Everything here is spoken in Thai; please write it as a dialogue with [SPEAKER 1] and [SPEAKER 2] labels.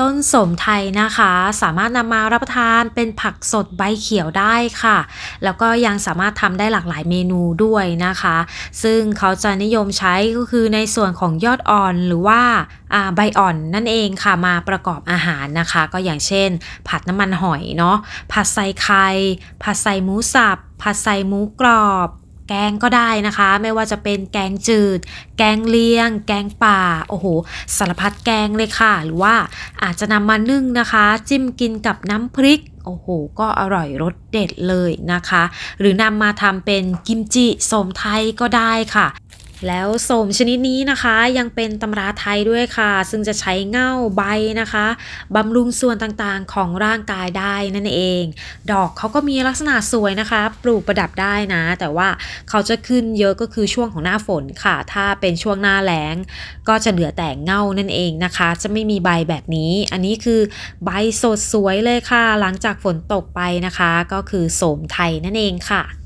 [SPEAKER 1] ต้นสมไทยนะคะ สามารถนำมารับประทานเป็นผักสดใบเขียวได้ค่ะ แล้วก็ยังสามารถทำได้หลากหลายเมนูด้วยนะคะ ซึ่งเขาจะนิยมใช้ก็คือในส่วนของยอดอ่อนหรือว่าอ่าใบอ่อนนั่นเองค่ะมาประกอบอาหารนะคะ ก็อย่างเช่น ผัดน้ำมันหอยเนาะผัดใส่ไข่ผัดใส่หมูสับผัดใส่หมูกรอบ แกงก็ได้นะคะ ไม่ว่าจะเป็นแกงจืด แกงเลียง แกงป่า โอ้โห สารพัดแกงเลยค่ะ หรือว่าอาจจะนำมานึ่งนะคะ จิ้มกินกับน้ำพริกโอ้โห ก็อร่อยรสเด็ดเลยนะคะ หรือนำมาทำเป็นกิมจิโสมไทยก็ได้ค่ะ แล้วโสมชนิดนี้นะคะยังเป็นตำราไทยด้วยค่ะ ซึ่งจะใช้เง่าใบนะคะบำรุงส่วนต่างๆของร่างกายได้นั่นเอง ดอกเขาก็มีลักษณะสวยนะคะ ปลูกประดับได้นะ แต่ว่าเขาจะขึ้นเยอะก็คือช่วงของหน้าฝนค่ะ ถ้าเป็นช่วงหน้าแล้ง ก็จะเหลือแต่เง่านั่นเองนะคะ จะไม่มีใบแบบนี้ อันนี้คือใบสดสวยเลยค่ะ หลังจากฝนตกไปนะคะ ก็คือโสมไทยนั่นเองค่ะ